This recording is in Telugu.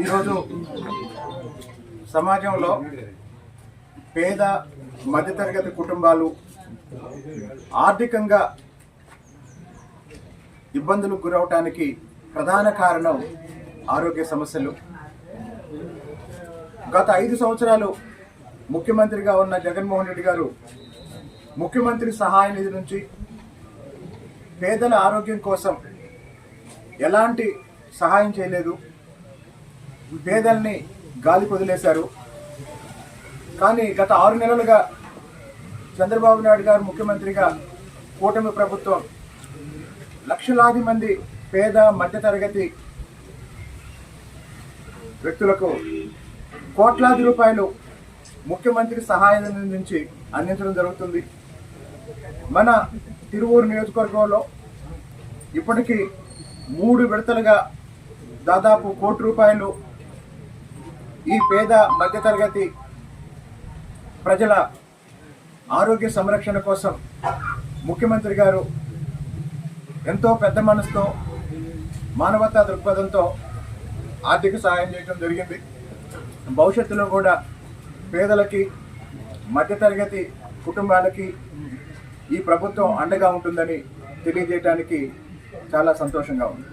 ఈరోజు సమాజంలో పేద మధ్యతరగతి కుటుంబాలు ఆర్థికంగా ఇబ్బందులకు గురవటానికి ప్రధాన కారణం ఆరోగ్య సమస్యలు. గత ఐదు సంవత్సరాలు ముఖ్యమంత్రిగా ఉన్న జగన్మోహన్ రెడ్డి గారు ముఖ్యమంత్రి సహాయ నిధి నుంచి పేదల ఆరోగ్యం కోసం ఎలాంటి సహాయం చేయలేదు. పేదల్ని గాలి వదిలేశారు కానీ గత ఆరు నెలలుగా చంద్రబాబు నాయుడు గారు ముఖ్యమంత్రిగా కూటమి ప్రభుత్వం లక్షలాది మంది పేద మధ్యతరగతి వ్యక్తులకు కోట్లాది రూపాయలు ముఖ్యమంత్రి సహాయం నుంచి అందించడం జరుగుతుంది. మన తిరువూరు నియోజకవర్గంలో ఇప్పటికీ మూడు విడతలుగా దాదాపు కోటి రూపాయలు ఈ పేద మధ్యతరగతి ప్రజల ఆరోగ్య సంరక్షణ కోసం ముఖ్యమంత్రి గారు ఎంతో పెద్ద మనసుతో మానవతా దృక్పథంతో ఆర్థిక సహాయం చేయడం జరిగింది. భవిష్యత్తులో కూడా పేదలకి మధ్యతరగతి కుటుంబాలకి ఈ ప్రభుత్వం అండగా ఉంటుందని తెలియజేయడానికి చాలా సంతోషంగా ఉంది.